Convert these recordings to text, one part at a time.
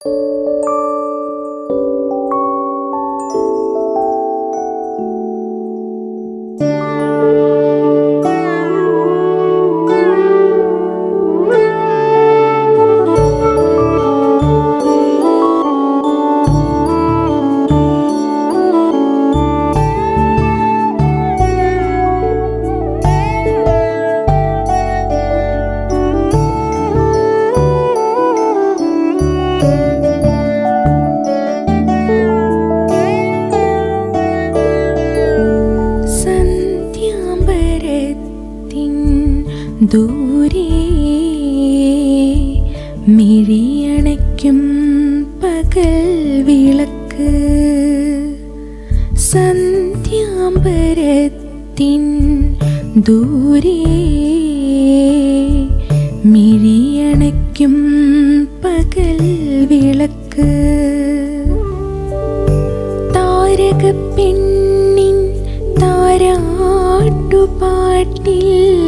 സന്ധ്യാംബരത്തിൻ ദൂരെ മിഴിയണയ്ക്കും പകൽ വിളക്ക്. സന്ധ്യാമ്പരത്തിൻ ദൂരെ മിഴിയണയ്ക്കും പകൽ വിളക്ക്. താരക താരകപ്പെണ്ണിൻ താരാട്ടുപാട്ടിൽ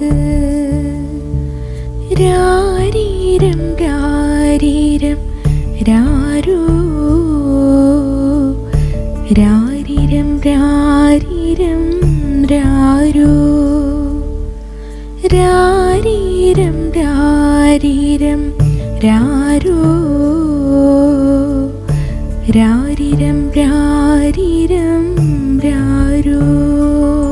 വിളക്ക് രാരീരം രാരീരം രാരോ? രാരിരം രാരീരം രാരോ? രാരീരം രാരീരം രാരോ? രാരിരം രാരീരം രാരോ?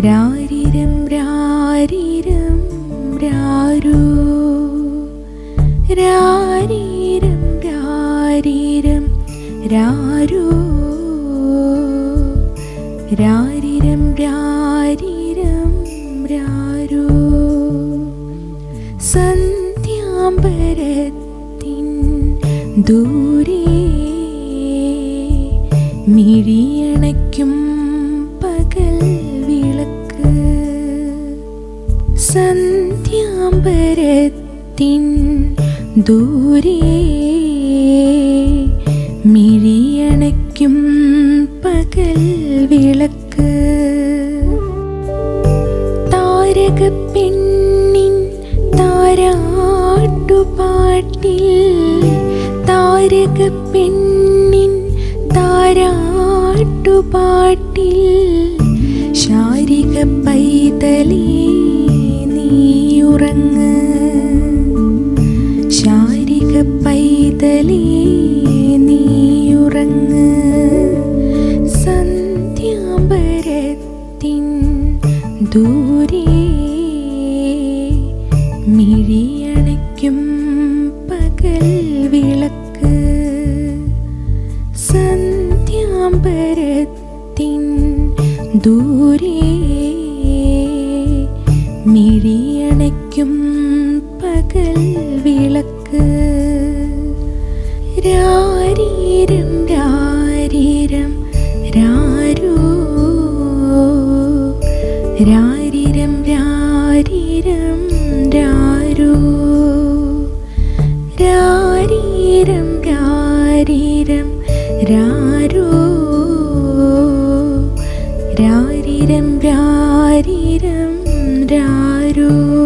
രാരിരം രാരിരം രാരോ. രാരീരം ദൂരെ മിഴിയണയ്ക്കും സന്ധ്യാംബരത്തിൻ ദൂരെ മിഴിയണയ്ക്കും പകൽ വിളക്ക്. താരക പെണ്ണിൻ താരാട്ടുപാട്ടിൽ താരക പെണ്ണിൻ താരാട്ടുപാട്ടിൽ ശാരിക പൈതലേ നീയുറങ്ങ് ശാ ശാരിക പൈതലേ നീയുറങ്ങ് സന്ധ്യാപരത്തിൻ ദൂരെ മിഴിയണയ്ക്കും പകൽ വിളക്ക് സന്ധ്യാംബരത്തിൻ ദൂരെ മിഴിയണയ്ക്കും പകൽ വിളക്ക്. രാരീരം രാരീരം രാരോ? രാരീരം രാരീരം രാരോ? രാരീരം രാരീരം രാരോ? രാരീരം രാരീരം രാരോ?